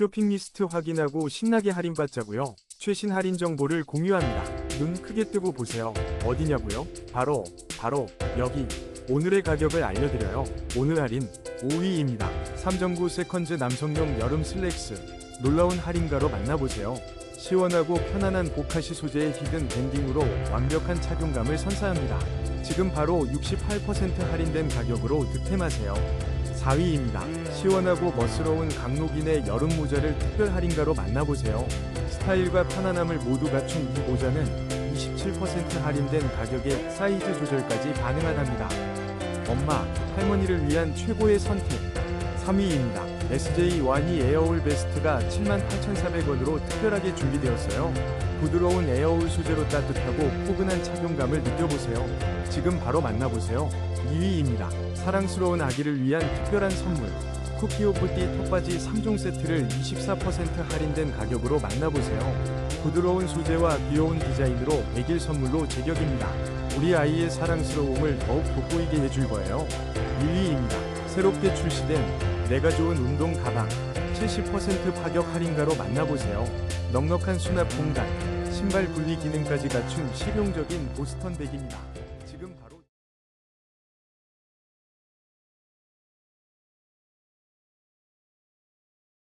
쇼핑 리스트 확인하고 신나게 할인받자고요. 최신 할인 정보를 공유합니다. 눈 크게 뜨고 보세요. 어디냐고요? 바로 바로 여기 오늘의 가격을 알려드려요. 오늘 할인 5위입니다. 삼정구 세컨즈 남성용 여름 슬랙스 놀라운 할인가로 만나보세요. 시원하고 편안한 보카시 소재의 히든 밴딩으로 완벽한 착용감을 선사합니다. 지금 바로 68% 할인된 가격으로 득템하세요. 4위입니다. 시원하고 멋스러운 강록인의 여름 모자를 특별 할인가로 만나보세요. 스타일과 편안함을 모두 갖춘 이 모자는 27% 할인된 가격에 사이즈 조절까지 가능하답니다. 엄마, 할머니를 위한 최고의 선택. 3위입니다. SJ 와니 에어올 베스트가 78,400원으로 특별하게 준비되었어요. 부드러운 에어올 소재로 따뜻하고 포근한 착용감을 느껴보세요. 지금 바로 만나보세요. 2위입니다. 사랑스러운 아기를 위한 특별한 선물. 쿠키오 푸띠 턱바지 3종 세트를 24% 할인된 가격으로 만나보세요. 부드러운 소재와 귀여운 디자인으로 100일 선물로 제격입니다. 우리 아이의 사랑스러움을 더욱 돋보이게 해줄 거예요. 1위입니다. 새롭게 출시된 내가 좋은 운동 가방 70% 파격 할인가로 만나보세요. 넉넉한 수납 공간, 신발 분리 기능까지 갖춘 실용적인 보스턴 백입니다.